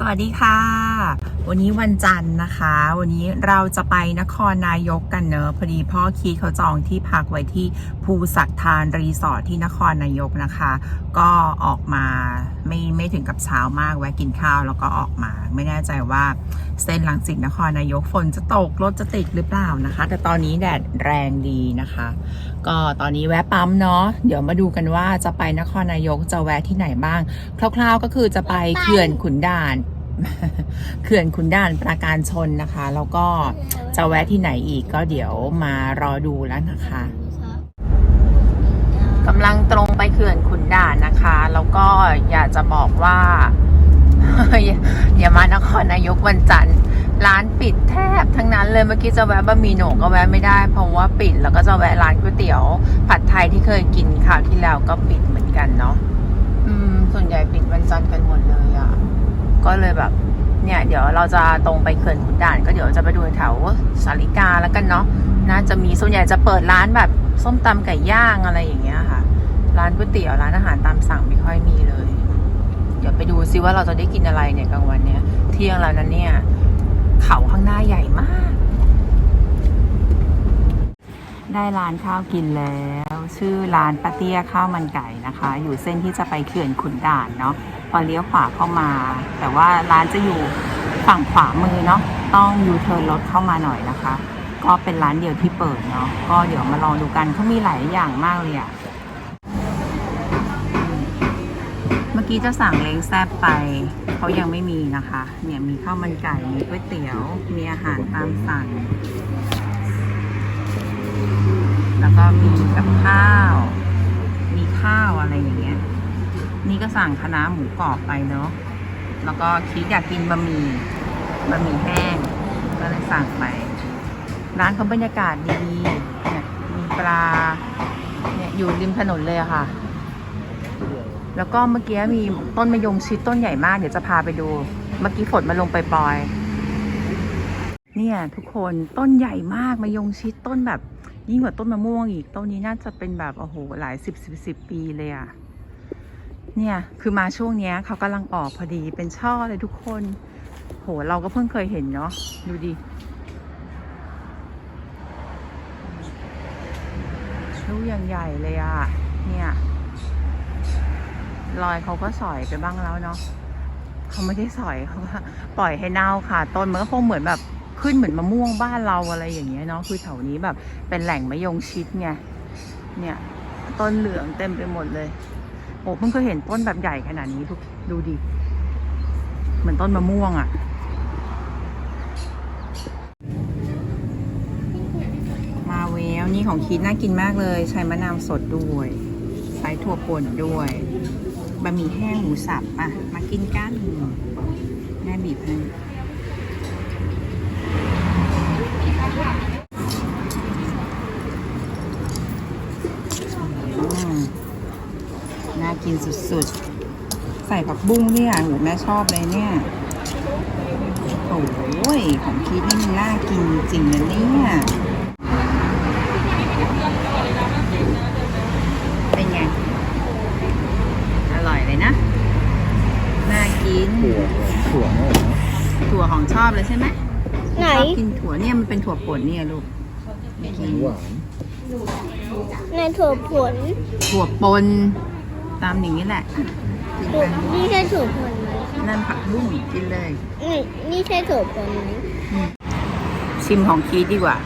สวัสดีค่ะ วันนี้วันจันทร์นะคะ วันนี้เราจะไปนครนายกกันเนอะพอดีพ่อคีดเขาจองที่พักไว้ที่ภูสักทานรีสอร์ทที่นครนายกนะคะ ก็ออกมาไม่ไม่ถึงกับเช้ามากแวะกินข้าวแล้วก็ออกมา ไม่แน่ใจว่าเส้นหลังสิตนครนายกฝนจะตกรถจะติดหรือเปล่านะคะ แต่ตอนนี้แดดแรงดีนะคะ ก็ตอนนี้แวะปั๊มเนาะเดี๋ยวมาดูกันว่าจะไปนครนายกจะแวะที่ไหนบ้าง คร่าวๆก็คือจะไปเขื่อนขุนด่าน เขื่อนขุนด่านปราการชนนะคะ แล้วก็จะแวะที่ไหนอีกก็เดี๋ยวมารอดูแล้วนะคะกำลังตรงไปเขื่อนขุนด่านนะคะ แล้วก็อยากจะบอกว่าอย่าอย่ามานครนายกวันจันทร์ ร้านปิดแทบทั้งนั้นเลยเมื่อกี้จะแวะบะหมี่โหนงก็แวะไม่ได้ เพราะว่าปิดแล้วก็จะแวะร้านก๋วยเตี๋ยว ผัดไทยที่เคยกินคราวที่แล้วก็ปิดเหมือนกันเนาะอืม ส่วนใหญ่ปิดวันจันทร์กันหมดเลยอะ่ะ ก็เลยแบบ เนี่ย เดี๋ยวเราจะตรงไปเขื่อนขุนด่าน ก็เดี๋ยวจะไปดูแถวสาริกาแล้วกันเนาะน่าจะมีส่วนใหญ่จะเปิดร้านแบบส้มตำไก่ย่างอะไรอย่างเงี้ยค่ะ ร้านก๋วยเตี๋ยวร้านอาหารตามสั่งไม่ค่อยมีเลย เดี๋ยวไปดูซิว่าเราจะได้กินอะไรเนี่ยกลางวันเนี่ยเที่ยงแล้วนะเนี่ย เขาข้างหน้าใหญ่มาก ได้ร้านข้าวกินแล้ว ชื่อร้านปาเตี้ยข้าวมันไก่นะคะ อยู่เส้นที่จะไปเขื่อนขุนด่านเนาะพอเลี้ยวขวาเข้ามา แต่ว่าร้านจะอยู่ฝั่งขวามือเนาะต้องยูเทิร์นรถเข้ามาหน่อยนะคะ ก็เป็นร้านเดียวที่เปิดเนาะก็เดี๋ยวมาลองดูกันเขามีหลายอย่างมากเลยอะ กี้จะสั่งเล้งแซบไปเขายังไม่มีนะคะ เนี่ยมีข้าวมันไก่มีก๋วยเตี๋ยว มีอาหารตามสั่ง แล้วก็มีกับข้าว มีข้าวอะไรอย่างเงี้ย นี่ก็สั่งคณะน้าหมูกรอบไปเนาะแล้วก็คิดอยากกินบะหมี่บะหมี่แห้งก็เลยสั่งไป ร้านเขาบรรยากาศดีเนี่ยมีปลาเนี่ยอยู่ริมถนนเลยอะค่ะ แล้วก็เมื่อกี้มีต้นมะยงชิดต้นใหญ่มาก เดี๋ยวจะพาไปดู เมื่อกี้ฝนมาลงไปปลอย เนี่ยทุกคนต้นใหญ่มากมะยงชิดต้นแบบ ยิ่งกว่าต้นมะม่วงอีก ต้นนี้น่าจะเป็นแบบโอ้โหหลายสิบสิบสิบปีเลยอะเนี่ยคือมาช่วงเนี้ยเขากำลังออกพอดีเป็นช่อเลยทุกคน โหเราก็เพิ่งเคยเห็นเนาะดูดิลูกอย่างใหญ่เลยอะเนี่ย รอยเขาก็สอยไปบ้างแล้วเนาะเขาไม่ได้สอยเขาว่าปล่อยให้เน่าค่ะ ต้นมันก็คงเหมือนแบบขึ้นเหมือนมะม่วงบ้านเราอะไรอย่างเงี้ยเนาะคือแถวนี้แบบเป็นแหล่งมะยงชิดไงเนี่ย ต้นเหลืองเต็มไปหมดเลยโอ้เพิ่งเคยเห็นต้นแบบใหญ่ขนาดนี้ทุกดูดิเหมือนต้นมะม่วงอะ่ะมาเวลนี่ของคิดน่ากินมากเลย ใช้มะนาวสดด้วย ใช้ถั่วป่นด้วย บะหมี่แห้งหมูสับอะ มากินกันแม่บีบให้น่ากินสุดๆ ใส่ผักบุ้งด้วยอะหนูแม่ชอบเลยเนี่ย โอ้ยของคิดนี่มันน่ากินจริงนะเนี่ย เป็นไง อร่อยเลยนะ น่ากิน ถั่วถั่วเนี่ยเหรอ ถั่วข องชอบเลยใช่ไหมไหน ชอบกินถั่วเนี่ยมันเป็นถั่วป่นเนี่ยลูกหวานหวานในถั่วผลถั่วปนตามอย่างนี้แหละกินถั่วไปนี่ใช่ถั่วผลไหมนั่นผักบุ้งกินเลยนี่นี่ใช่ถั่วผลไหมชิมของคีดดีกว่า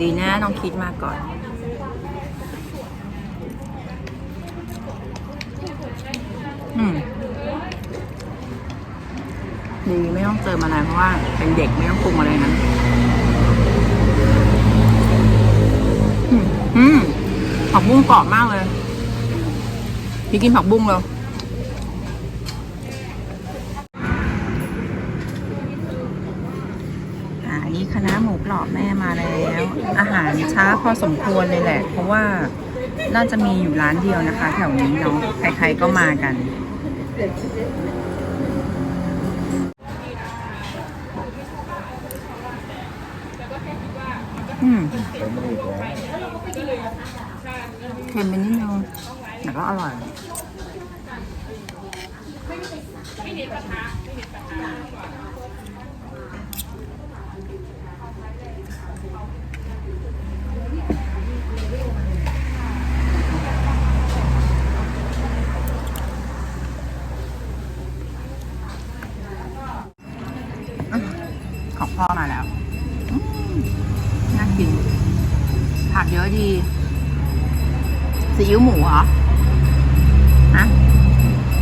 ดีนะน้องคิดมาก่อน อืม ดีไม่ต้องเติมอะไรเพราะว่าเป็นเด็กไม่ต้องปรุงอะไรนั้นอืมอืมผักบุ้งกรอบมากเลยพี่กินผักบุ้งเลยอ่านี่คณะหมูกรอบแม่มาแล้ว อาหารช้าพอสมควรเลยแหละ เพราะว่าน่าจะมีอยู่ร้านเดียวนะคะ แถวนี้เนาะใครๆก็มากัน อืม เขาไม่อีกแล้ว เค็มไปนิดนึงแต่ก็อร่อยของพ่อมาแล้ว น่ากิน ผักเยอะดี ซีอิ๊วหมูเหรอฮะ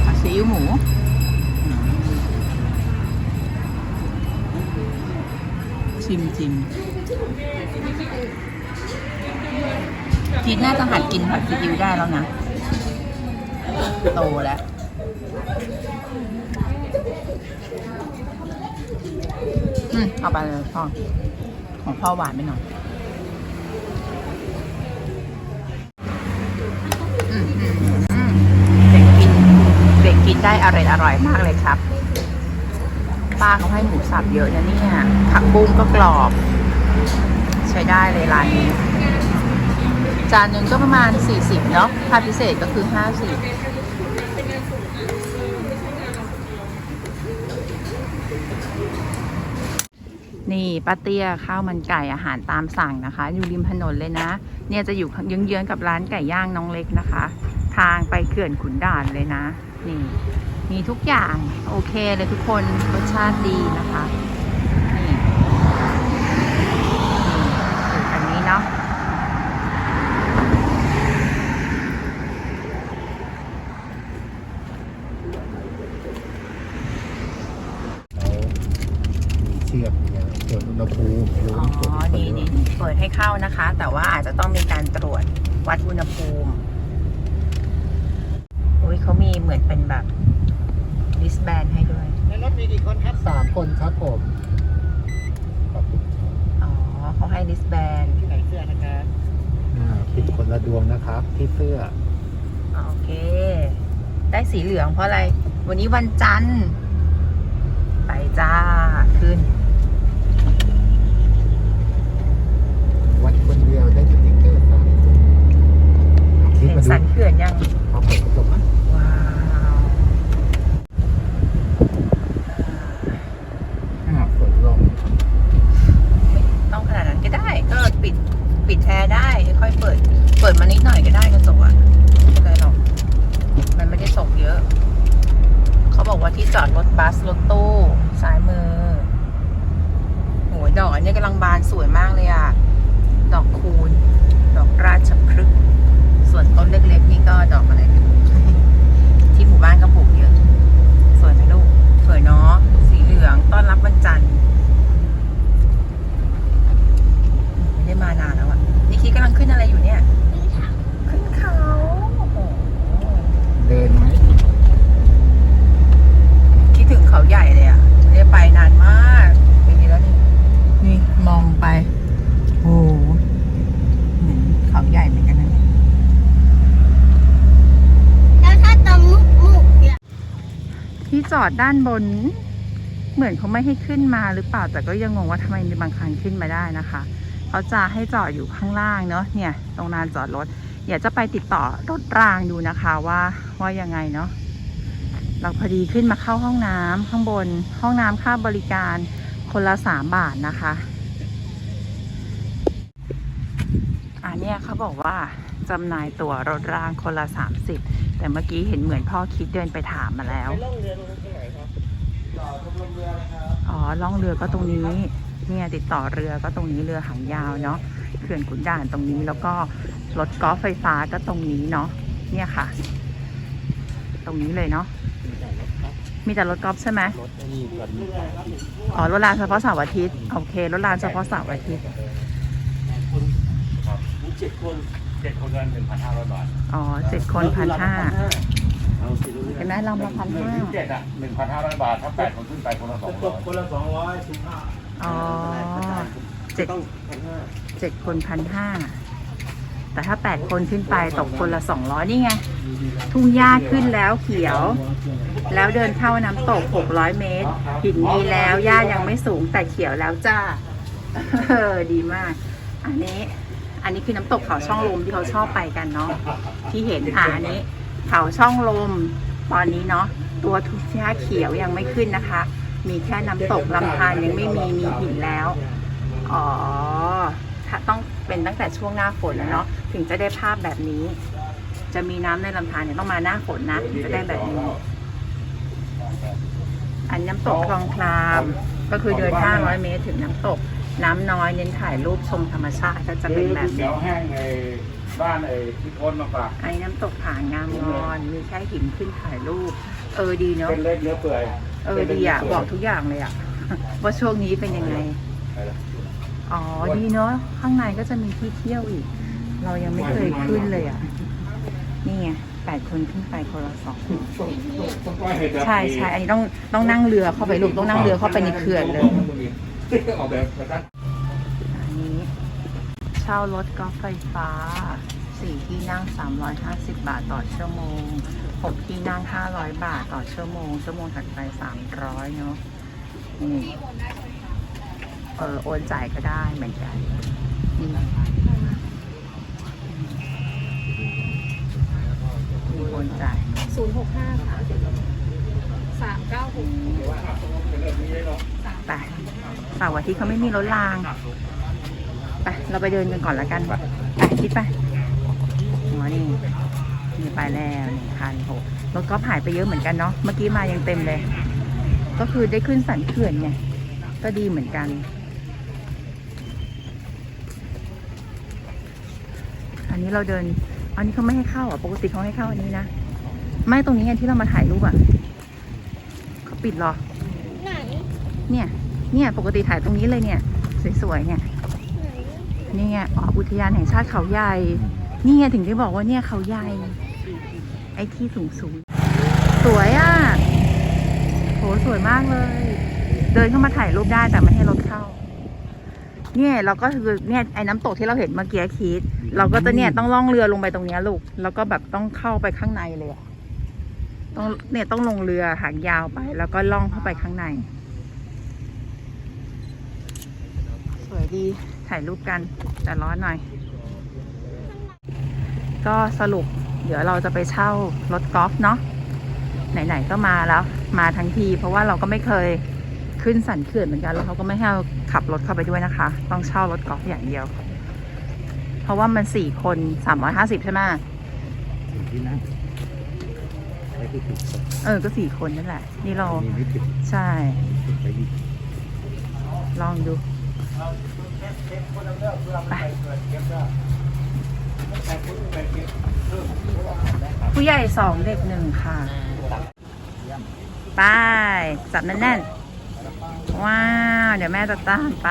ผัดซีอิ๊วหมูอืมชิมชิมทีน่าจะหัดกินผัดซีอิ๊วได้แล้วนะ โตแล้วอืมเอาไปเลยพ่อ ของพ่อหวานไปหน่อยอืมอืมอืมเด็กกิน เด็กกิน ได้อร่อยอร่อยมากเลยครับ ป้าเขาให้หมูสับเยอะนะเนี่ย ผักบุ้งก็กรอบ ใช้ได้เลยร้านนี้ จานหนึ่งก็ประมาณ 40 เนาะถ้าพิเศษก็คือ 50นี่ป้าเตี้ยข้าวมันไก่อาหารตามสั่งนะคะ อยู่ริมถนนเลยนะ เนี่ยจะอยู่เยื้องๆกับร้านไก่ย่างน้องเล็กนะคะ ทางไปเขื่อนขุนด่านเลยนะ นี่มีทุกอย่างโอเคเลยทุกคนรสชาติดีนะคะนี่นี่อันนี้เนาะแล้วมีเชือกอย่างเงี้ยตรวจอุณหภูมิไม่รู้อ๋อตรวจนี่นี่นี่เปิดให้เข้านะคะ แต่ว่าอาจจะต้องมีการตรวจวัดอุณหภูมิ อุ้ยเขามีเหมือนเป็นแบบลิสแบนให้ด้วย ในรถมีกี่คนครับสามคนครับผมขอบคุณครับอ๋อเขาให้ลิสแบนที่ไหนเสื้อนะครับอ่าติดคนละดวงนะครับ ที่เสื้อโอเค ได้สีเหลืองเพราะอะไร วันนี้วันจันทร์ ไปจ้าขึ้น วัดคนเดียวได้สติ๊กเกอร์สามคนคิดเห็นมาดูสันเขื่อนยังพอเปิดกระจกนะว้าวอ่าฝนลง ไม่ต้องขนาดนั้นก็ได้ ก็ปิด ปิดแอร์ได้ ค่อยๆเปิด เปิดมานิดหน่อยก็ได้กระจกอะไม่เป็นไรหรอก มันไม่ได้ตกเยอะ เขาบอกว่าที่จอดรถบัสรถตู้ซ้ายมือ โหยดอกอันนี้กำลังบานสวยมากเลยอะดอกคูณ ดอกราชพฤกษ์ส่วนต้นเล็กๆ นี่ก็ดอกอะไร ที่หมู่บ้านก็ปลูกเยอะ สวยไหมลูก สวยเนาะ สีเหลืองต้อนรับวันจันทร์ ไม่ได้มานานแล้วอะนี่คิดกำลังขึ้นอะไรอยู่เนี่ย ขึ้นเขาโอ้โห เดินไหม คิดถึงเขาใหญ่เลยอะไม่ได้ไปนานมากเป็นนี้แล้วนี่ นี่มองไป โอ้โหเหมือนเขาใหญ่เหมือนกันนะเนี่ย แล้วถ้าตำมุกมุกเนี่ย ที่ จอดด้านบน เหมือนเขาไม่ให้ขึ้นมาหรือเปล่าแต่ก็ยังงงว่าทำไมมีบางคันขึ้นมาได้นะคะ เขาจะให้จอดอยู่ข้างล่างเนาะเนี่ยตรงลานจอดรถเดี๋ยวจะไปติดต่อรถรางดูนะคะว่าว่ายังไงเนาะเราพอดีขึ้นมาเข้าห้องน้ำข้างบนห้องน้ำค่าบริการคนละสามบาทนะคะอันนี้เขาบอกว่าจำหน่ายตั๋วรถรางคนละสามสิบแต่เมื่อกี้เห็นเหมือนพ่อคิดเดินไปถามมาแล้ว อ๋อล่องเรือก็ตรงนี้ เนี่ยติดต่อเรือก็ตรงนี้เรือหางยาวเนาะเขื่อนขุนด่านตรงนี้แล้วก็รถกอล์ฟไฟฟ้าก็ตรงนี้เนาะเนี่ยค่ะ ตรงนี้เลยเนาะมีแต่รถกอล์ฟใช่ไหมรถไอ้นี่กันอ๋อรถรางเฉพาะเสาร์อาทิตย์โอเครถรางเฉพาะเสาร์อาทิตย์ครับมีเจ็ดคนเจ็ดคนเงินหนึ่งพันห้าร้อยบาทอ๋อเจ็ดคนพันห้า เอาสิลูกเห็นไหมเรามาพันห้าเจ็ดอะหนึ่งพันห้าร้อยบาทถ้าแปดคนขึ้นไปคนละสองร้อยคนละสองร้อยสิบห้าอ๋อเจ็ดต้องพันห้าเจ็ดคนพันห้าแต่ถ้าแปดคนขึ้นไปตกคนละสองร้อยนี่ไง ทุ่งหญ้าขึ้นแล้วเขียว แล้วเดินเข้าน้ำตกหกร้อยเมตร หินมีแล้วหญ้ายังไม่สูงแต่เขียวแล้วจ้าเออดีมาก อันนี้ อันนี้คือน้ำตกเขาช่องลมที่เขาชอบไปกันเนาะที่เห็นอ่าอันนี้ เขาช่องลม ตอนนี้เนาะตัวทุกชาเขียวยังไม่ขึ้นนะคะ มีแค่น้ำตกลำธารยังไม่มีมีหินแล้ว อ๋อถ้าต้องเป็นตั้งแต่ช่วงหน้าฝนแล้วเนาะถึงจะได้ภาพแบบนี้ จะมีน้ำในลำธารเนี่ยต้องมาหน้าฝนนะถึงจะได้แบบนี้ อันน้ำตกคลองคลาม ก็คือเดิน 500 เมตรถึงน้ำตก น้ำน้อยเน้นถ่ายรูปชมธรรมชาติก็จะเป็นแบบนี้ยวแห้งใน บ้านไอ้ที่พ้นมาฝาก ไอ้น้ำตกผางามงอน มีแค่หินขึ้นถ่ายรูป เออดีเนาะ เป็นเล็กเนื้อเปื่อยเออดีอะ บอกทุกอย่างเลยอะ ว่าช่วงนี้เป็นยังไง อ๋อดีเนาะ ข้างในก็จะมีที่เที่ยวอีก เรายังไม่เคยขึ้นเลยอะ นี่ไงแปดคนขึ้นไปคนละสองต้องก้อยเห็ดแบบใช่ใช่อันนี้ต้องต้องนั่งเรือเข้าไปลูกต้องนั่งเรือเข้าไปในเขื่อนเลยออกแบบกระทัดอันนี้ เช่ารถกอล์ฟไฟฟ้าสี่ที่นั่ง 350 บาทต่อชั่วโมงหกที่นั่ง 500 บาทต่อชั่วโมง ชั่วโมงถัดไป 300 เนาะนี่เออโอนจ่ายก็ได้เหมือนกันนี่มีโอนจ่ายศูนย์หกห้าค่ะสามเก้าหกไปเสาร์อาทิตย์เขาไม่มีรถราง ไปเราไปเดินกันก่อนละกันไปคิดไปหัวนี่มีไปแล้วหนึ่งคันโหรถก็หายไปเยอะเหมือนกันเนาะเมื่อกี้มายังเต็มเลย ก็คือได้ขึ้นสันเขื่อนไงก็ดีเหมือนกันอันนี้เราเดิน อันนี้เขาไม่ให้เข้าอะ ปกติเขาให้เข้าอันนี้นะ ไม่ตรงนี้ไงที่เรามาถ่ายรูปอะ เขาปิดเหรอ ไหน เนี่ย เนี่ย ปกติถ่ายตรงนี้เลยเนี่ย สวยๆเนี่ยไหน นี่ไงอ๋ออุทยานแห่งชาติเขาใหญ่ นี่ไงถึงได้บอกว่าเนี่ยเขาใหญ่ ไอ้ที่สูงสูงๆสวยอะโหสวยมากเลย เดินเข้ามาถ่ายรูปได้แต่ไม่ให้รถเข้า เนี่ยเราก็คือเนี่ยไอ้น้ำตกที่เราเห็นเมื่อกี้คิด เราก็จะเนี่ยต้องล่องเรือลงไปตรงเนี้ยลูก แล้วก็แบบต้องเข้าไปข้างในเลยอะต้องเนี่ยต้องลงเรือหางยาวไป แล้วก็ล่องเข้าไปข้างใน สวยดี ถ่ายรูปกัน แต่ร้อนหน่อย ก็สรุป เดี๋ยวเราจะไปเช่ารถกอล์ฟเนาะไหนๆก็มาแล้ว มาทั้งที เพราะว่าเราก็ไม่เคยขึ้นสันเขื่อนเหมือนกันแล้วเขาก็ไม่ให้เราขับรถเข้าไปด้วยนะคะ ต้องเช่ารถกอล์ฟอย่างเดียว เพราะว่ามันสี่คนสามร้อยห้าสิบใช่ไหมสิ่งที่นั่งไปที่ติดเออก็สี่คนนั่นแหละ นี่เรามีไม่ติดใช่ติดไปอีกลองดูไป ผู้ใหญ่สองเด็กหนึ่งค่ะ ไป จับแน่นๆ ว้าว เดี๋ยวแม่จะตามไป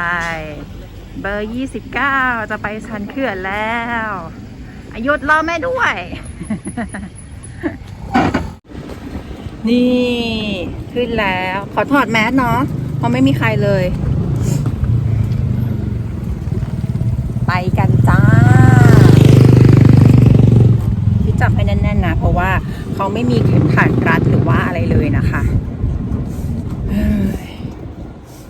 เบอร์ยี่สิบเก้าจะไปชันเขื่อนแล้วอายุดรอแม่ด้วย นี่ ขึ้นแล้ว ขอถอดแมสเนาะเพราะไม่มีใครเลย ไปกันจ้าพี่จับให้แน่นๆนะ เพราะว่าเขาไม่มีเข็มขัดรัดหรือว่าอะไรเลยนะคะ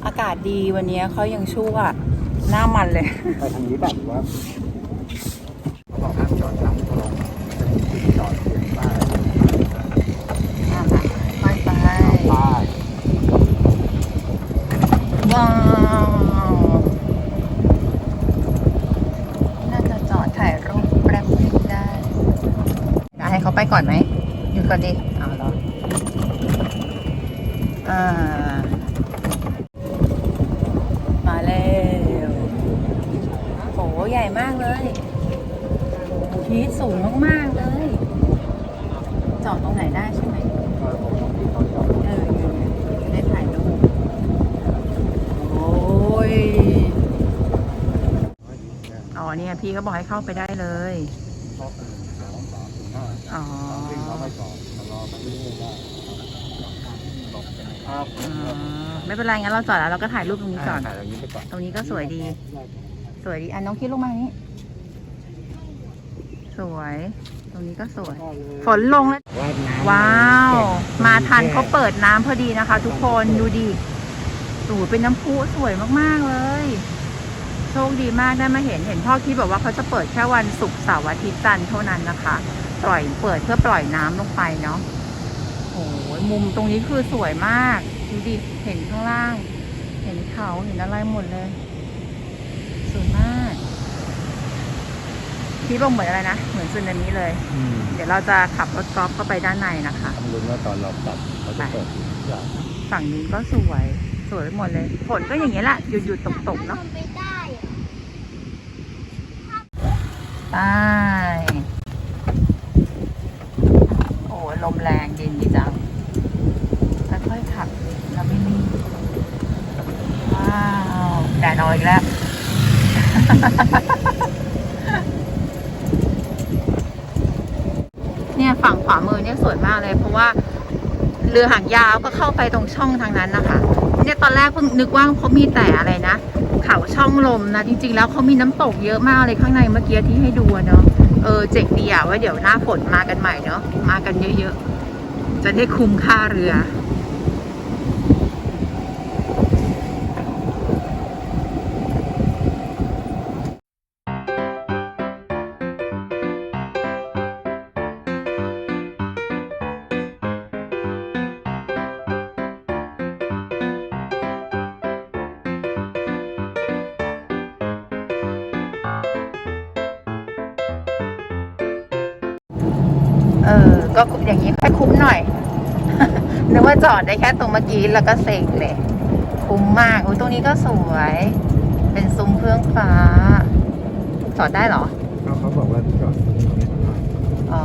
อากาศดีวันนี้เขายังชั่วหน้ามันเลย ไปทางนี้แบบว่าบอกห้ามจอดทางตรงจอดเสียงป้าย ไปไป ป้าย ว้าวน่าจะจอดถ่ายรูปแป๊บนึงได้ได้ให้เขาไป ก่อนไหมหยุดก่อนดิเอาเหรออ่า มาแล้วโหใหญ่มากเลยพีทสูงมากๆเลย จอดตรงไหนได้ใช่ไหมเขาจอดเออได้ถ่ายรูปโอ้ย อ๋อเนี่ยพี่ก็บอกให้เข้าไปได้เลย เข้าไปสองสามถึงห้าอ๋อวิ่งเข้าไปก่อนชะลอไปเรื่อยๆได้หลบกันครับอ๋อไม่เป็นไรงั้นเราจอดแล้วเราก็ถ่ายรูปตรงนี้ก่อน ถ่ายตรงนี้ไปก่อนตรงนี้ก็สวยดี สวยดีอะน้องคิดลงมานี้ สวย ตรงนี้ก็สวย ฝนลงแล้ว ว่ายน้ำว้าว มาทันเขาเปิดน้ำพอดีนะคะ ทุกคนดูดิสูเป็นน้ำพุสวยมาก ๆ เลย โชคดีมากได้มาเห็นเห็นพ่อคิดบอกว่าเขาจะเปิดแค่วันศุกร์เสาร์อาทิตย์จันทร์เท่านั้นนะคะ ปล่อยเปิดเพื่อปล่อยน้ำลงไปเนาะมุมตรงนี้คือสวยมากดูดิเห็นข้างล่าง เห็นเขาเห็นอะไรหมดเลยสวยมากพี่บอกเหมือนอะไรนะเหมือนซึนามิเลยอืมเดี๋ยวเราจะขับรถกอล์ฟเข้าไปด้านในนะคะต้องรู้นว่าตอนเรากลับเขาจะเปิดทุกอย่างฝั่งนี้ก็สวยสวยไปหมดเลย ฝนก็อย่างนี้ยแหละหยุดหยุดตกตกๆเนาะ ไปได้อะไปโอ้ลมแรงเย็นดีจังค่อยๆขับเราไม่รีว้าวแดดออกอีกแล้วเนี่ยฝั่งขวามือเนี่ยสวยมากเลย เพราะว่าเรือหางยาวก็เข้าไปตรงช่องทางนั้นนะคะ เนี่ยตอนแรกเพิ่งนึกว่าเขามีแต่อะไรนะ เขาช่องลมนะ จริง ๆ แล้วเขามีน้ำตกเยอะมากเลยข้างในเมื่อกี้ที่ให้ดูเนาะเออเจ๋งดีอะว่าเดี๋ยวหน้าฝนมากันใหม่เนาะมากันเยอะๆ จะได้คุ้มค่าเรือ อดได้แค่ตรงเมื่อกี้แล้วก็เสกเลย คุ้มมากอุ้ยตรงนี้ก็สวย เป็นซุ้มเฟื่องฟ้า จอดได้เหรอเขาเขาบอกว่าจอดตรงนี้ไม่สบายอ๋อ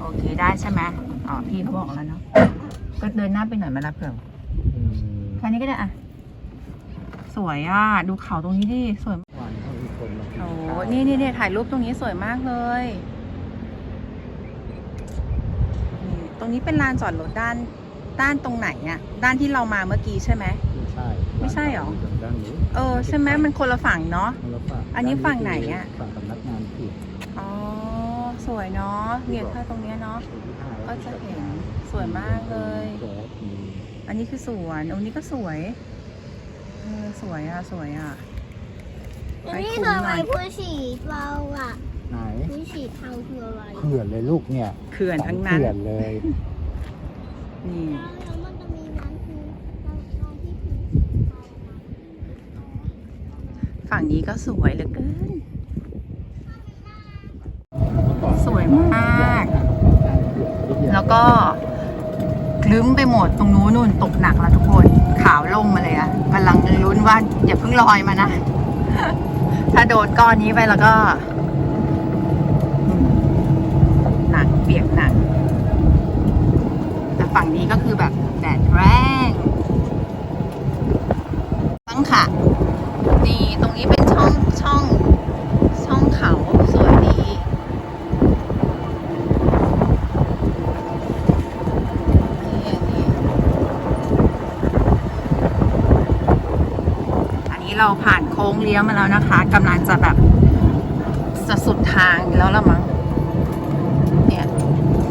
โอเคได้ใช่ไหมอ๋อพี่เขาบอกแล้วเนาะก็เดินหน้าไปหน่อยมาละเผื่ออืมแค่นี้ก็ได้อะสวยอะ ดูเขาตรงนี้ดิสวยวันเขามีคนมากินโอ้ข้าวนี่นี่นี่ถ่ายรูปตรงนี้สวยมากเลยนี่ ตรงนี้เป็นลานจอดรถด้านด้านตรงไหนอะด้านที่เรามาเมื่อกี้ใช่ไหม ไม่ใช่ไม่ใช่เหรอ ด้านนี้เออใช่ไหมมันคนละฝั่งเนาะ คนละฝั่งอันนี้ฝั่งไหนอะ ฝั่งสำนักงานเขตอ๋อสวยเนาะเนี่ยถ้าตรงเนี้ยเนาะก็จะเห็นสวยมากเลยแจ๊สมีอันนี้คือสวนตรงนี้ก็สวยเออสวยอะสวยอะ อันนี้ทำไมผู้ฉีดเราอะ ไหนผู้ฉีดทางคืออะไรเขื่อนเลยลูกเนี่ยเขื่อนทั้งนั้นเขื่อนเลยนี่แล้วมันจะมีน้ำคือเราเราที่ถือฝั่งนี้ก็สวยเหลือเกิน สวยมาก แล้วก็คลึ้มไปหมดตรงนู้นนู่นตกหนักแล้วทุกคน ขาวลงมาเลยอะกำลังลุ้นว่าอย่าเพิ่งลอยมานะ ถ้าโดนก้อนนี้ไปแล้วก็อืมหนัก เปียกหนักแต่ฝั่งนี้ก็คือแบบแดดแรงตั้งค่ะ นี่ตรงนี้เป็นช่องช่องช่องเขาสวยดี อันนี้เราผ่านโค้งเลี้ยวมาแล้วนะคะกำลังจะแบบจะสุดทางแล้วละมั้ง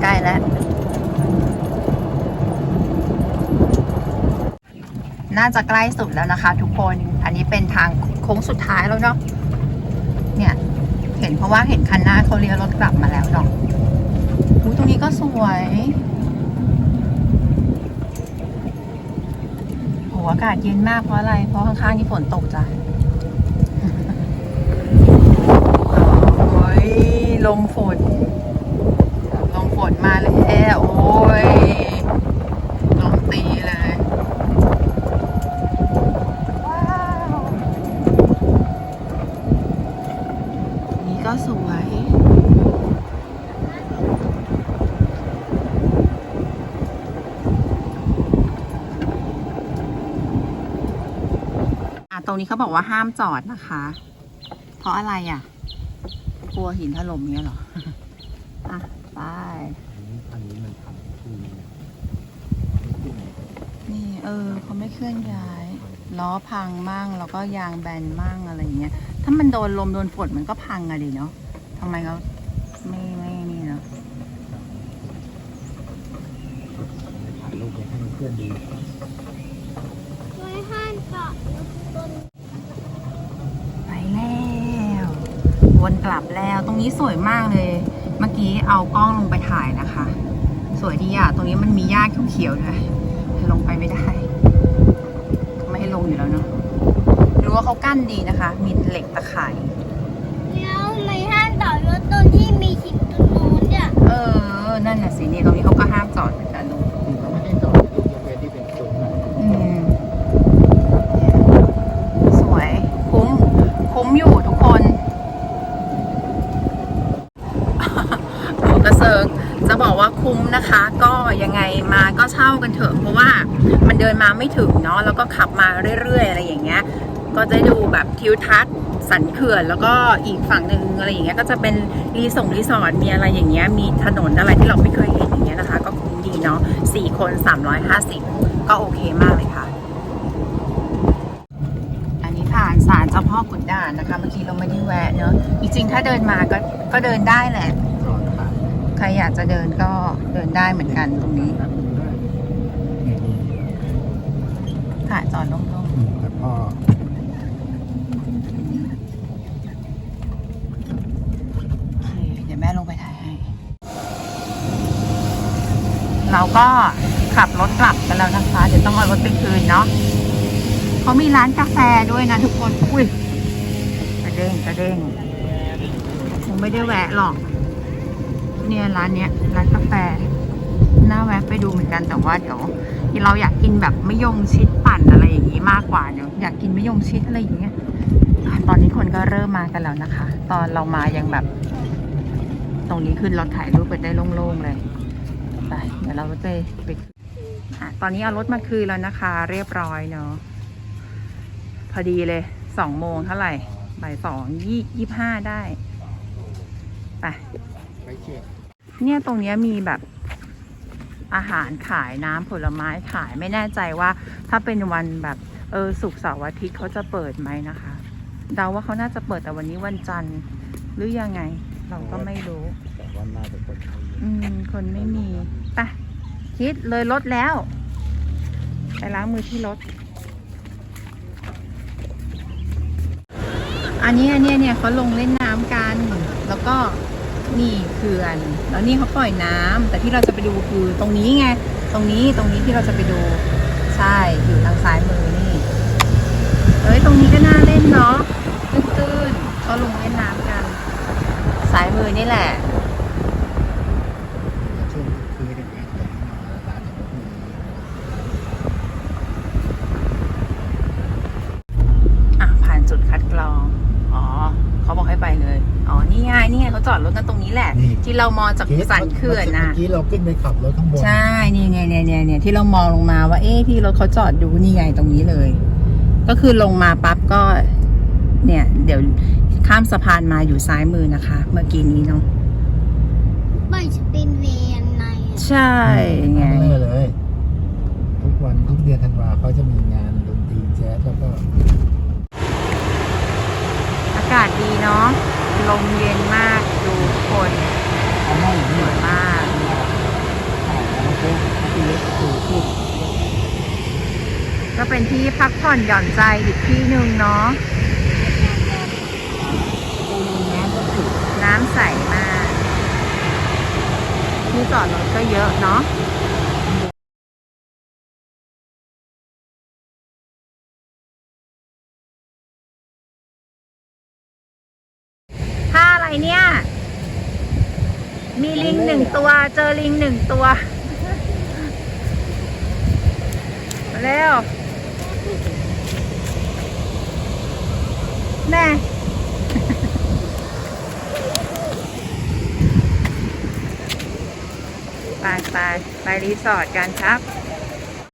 ล้แล้วน่าจะใกล้สุดแล้วนะคะ ทุกคน อันนี้เป็นทางโค้งสุดท้ายแล้วเนาะ เนี่ย เห็นเพราะว่าเห็นคันหน้าเขาเลี้ยวรถกลับมาแล้วเนาะอุ๊ยตรงนี้ก็สวยโหอากาศเย็นมากเพราะอะไร เพราะข้างๆนี่ฝนตกจ้ะโอ้ยลมฝน ลมฝนมาแล้วโอ้ย ลมตีเลย ว้าว นี่ก็สวย อะต รงนี้เขาบอกว่าห้ามจอดนะคะ เพราะอะไรอะ กลัวหินถล่มเงี้ยเหรอ อะ ไป อันนี้มันทำที่นี่นี่ เออเขาไม่เคลื่อนย้าย ล้อพังมั่งแล้วก็ยางแบนมั่งอะไรอย่างเงี้ย ถ้ามันโดนลมโดนฝนมันก็พังอะดิเนาะทำไมเขาไม่ไม่นี่เนาะถ่ายรูปไว้ให้เพื่อนดู ช่วยห้ามเกาะรถบน ไปแล้ว วนกลับแล้ว ตรงนี้สวยมากเลย เมื่อกี้เอากล้องลงไปถ่ายนะคะ สวยดีอะ ตรงนี้มันมีหญ้าเขียวๆด้วยลงไปไม่ได้ ไม่ให้ลงอยู่แล้วเนาะรู้ว่าเขากั้นดีนะคะ มีเหล็กตะข่ายแล้วไม่ห้ามต่อรถตรงที่มีหินตรงนู้นเนี่ยเออ นั่นน่ะสินี่ตรงนี้เขาก็ห้ามจอดเหมือนกันลูก คือเขาไม่ให้จอดยกเว้นที่เป็นซุ้มอะ อืม สวย คุ้ม คุ้มอยู่ทุกคน โอ้กระเซิงจะบอกว่าคุ้มนะคะ ก็ยังไงมาก็เช่ากันเถอะเพราะว่ามันเดินมาไม่ถึงเนาะแล้วก็ขับมาเรื่อยๆ อะไรอย่างเงี้ย ก็จะดูแบบทิวทัศน์สันเขื่อนแล้วก็อีกฝั่งหนึ่งอะไรอย่างเงี้ยก็จะเป็นรีสอร์ทรีสอร์ทมีอะไรอย่างเงี้ยมีถนนอะไรที่เราไม่เคยเห็นอย่างเงี้ยนะคะ ก็คุ้มดีเนาะสี่คน 350 ก็โอเคมากเลยค่ะ อันนี้ผ่านศาลเจ้าพ่อขุนด่านนะคะ เมื่อกี้เราไม่ได้แวะเนอะจริงๆถ้าเดินมาก็ก็เดินได้แหละ ใครอยากจะเดินก็เดินได้เหมือนกันตรงนี้นับดูได้เนี่ยนี่ค่ะจอดโล่งอืมแต่พ่อๆโอเคเดี๋ยวแม่ลงไปถ่ายให้ เราก็ขับรถกลับกันแล้วนะคะ เดี๋ยวต้องเอารถไปคืนเนาะเขามีร้านกาแฟด้วยนะทุกคน อุ้ยกระเด้งกระเด้งคงไม่ได้แวะหรอก เนี่ยร้านเนี้ยร้านกาแฟน่าแวะไปดูเหมือนกันแต่ว่าเดี๋ยวเราอยากกินแบบไมะยงชิดปั่นอะไรอย่างนี้มากกว่าเดี๋ยวอยากกินไมะยงชิดอะไรอย่างเงี้ยตอนนี้คนก็เริ่มมากันแล้วนะคะ ตอนเรามายังแบบ ตรงนี้ขึ้นเราถ่ายรูปกันได้โล่งๆเลยไปเดี๋ยวเราก็จะไปอะตอนนี้เอารถมาคืนแล้วนะคะ เรียบร้อยเนาะพอดีเลยสองโมงเท่าไหร่บ่ายสองยี่ยี่ห้าได้ไปไปเชียร์ เนี่ยตรงเนี้ยมีแบบอาหารขายน้ำผลไม้ขายไม่แน่ใจว่า ถ้าเป็นวันแบบเออสุกร์เสาร์อาทิตย์เขาจะเปิดไหมนะคะเดาว่าเขาน่าจะเปิดแต่วันนี้วันจันทร์หรือยังไง เราก็ไม่รู้แต่ว่าน่าจะคนเขาเยอะอืมคนไม่มีไปคิดเลยรถแล้วไปล้างมือที่รถ อันนี้อันเนี้ยเนี่ยเขาลงเล่นน้ำกัน แล้วก็ นี่เขื่อนแล้วนี่เขาปล่อยน้ำแต่ที่เราจะไปดูคือตรงนี้ไง ตรงนี้ตรงนี้ที่เราจะไปดูใช่อยู่ทางซ้ายมือนี่เอ้ยตรงนี้ก็น่าเล่นเนาะตื้นๆเขาลงเล่นน้ำกันซ้ายมือนี่แหละ ช่วงคือเด็กๆแต่มาร้านเนี่ยก็มี อะผ่านจุดคัดกรอง อ๋อ เขาบอกให้ไปเลย อ๋อ นี่ไง นี่ไงเขา จอดรถกันตรงนี้แหละที่เรามองจากสันเขื่อนนะ เมื่อกี้เราขึ้นไปขับรถข้างบน ใช่ นี่ไงเนี่ยเนี่ยเนี่ยที่เรามองลงมาว่า เอ๊ะที่รถเขาจอดดูนี่ไงตรงนี้เลย ก็คือลงมาปั๊บก็ เนี่ย เดี๋ยวข้ามสะพานมาอยู่ซ้ายมือนะคะ เมื่อกี้นี้เนาะ ไม่จะเป็นเวรในใช่ไง ทำเลยเลย ทุกวันทุกเดือนธันวาเขาจะมีงานดนตรีแจ๊สแล้วก็ อากาศดีเนาะ ลมเย็นมากดูคนเหน้าอย่างสวยมากก็เป็นที่พักผ่อนหย่อนใจอีกที่หนึ่งเนาะน้ำใสมาก ที่จอดรถก็เยอะเนาะ ท่าอะไรเนี่ย มีลิงหนึ่งตัว เจ อลิงหนึ่งตัวมาแล้วแน่ไปไปไปรีสอร์ทกันครับ